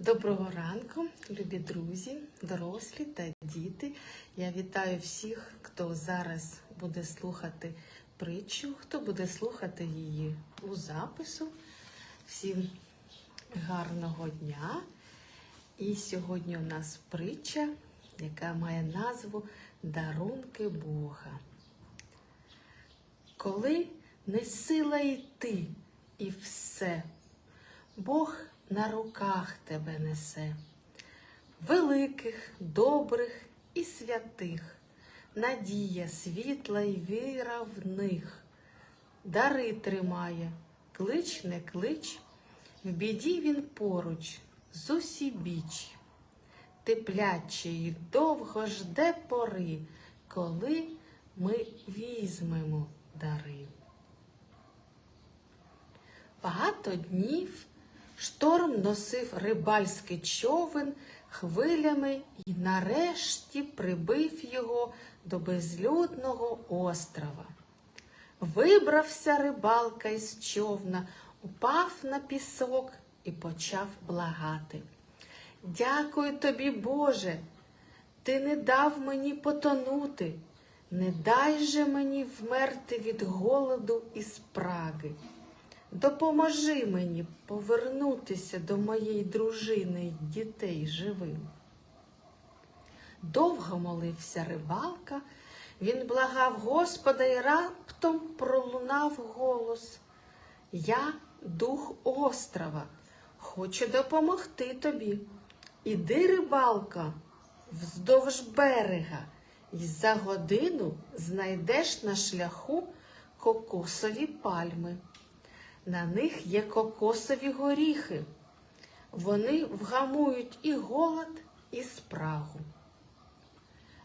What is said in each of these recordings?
Доброго ранку, любі друзі, дорослі та діти. Я вітаю всіх, хто зараз буде слухати притчу, хто буде слухати її у запису. Всім гарного дня. І сьогодні у нас притча, яка має назву Дарунки Бога. Коли не сила йти і все, Бог на руках тебе несе, великих, добрих і святих, надія світла й віра в них, дари тримає, клич не клич, в біді він поруч, зусібіч, тепляче й довго жде пори, коли ми візьмемо дари. Багато днів шторм носив рибальський човен хвилями і нарешті прибив його до безлюдного острова. Вибрався рибалка із човна, упав на пісок і почав благати. Дякую тобі, Боже, ти не дав мені потонути, не дай же мені вмерти від голоду і спраги. Допоможи мені повернутися до моєї дружини й дітей живим. Довго молився рибалка, він благав Господа і раптом пролунав голос. Я дух острова, хочу допомогти тобі. Іди, рибалка, вздовж берега, і за годину знайдеш на шляху кокосові пальми. На них є кокосові горіхи. Вони вгамують і голод, і спрагу.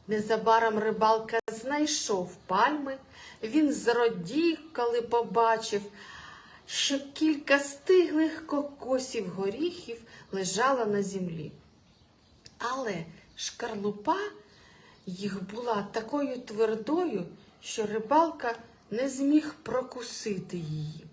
Незабаром рибалка знайшов пальми, він зрадів, коли побачив, що кілька стиглих кокосів горіхів лежало на землі. Але шкарлупа їх була такою твердою, що рибалка не зміг прокусити її.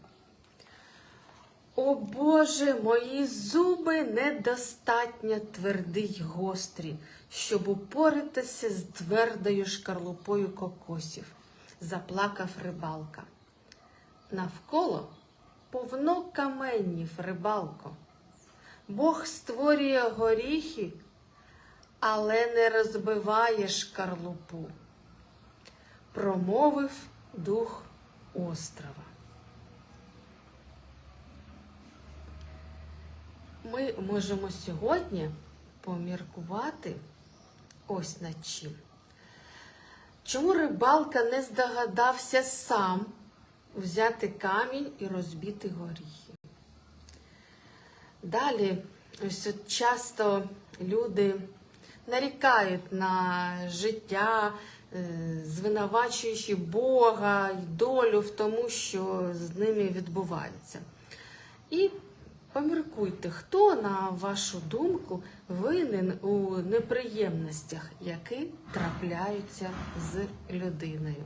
О Боже, мої зуби недостатньо тверді й гострі, щоб упоратися з твердою шкарлупою кокосів, заплакав рибалка. Навколо повно каменів рибалко. Бог створює горіхи, але не розбиває шкарлупу, промовив дух острова. Ми можемо сьогодні поміркувати ось над чим. Чому рибалка не здогадався сам взяти камінь і розбити горіхи? Далі, ось от часто люди нарікають на життя, е, звинувачуючи Бога й долю в тому, що з ними відбувається. І Поміркуйте, хто, на вашу думку, винен у неприємностях, які трапляються з людиною.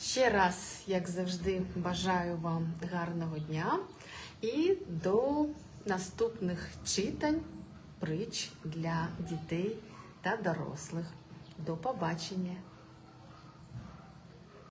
Ще раз, як завжди, бажаю вам гарного дня і до наступних читань, притч для дітей та дорослих. До побачення!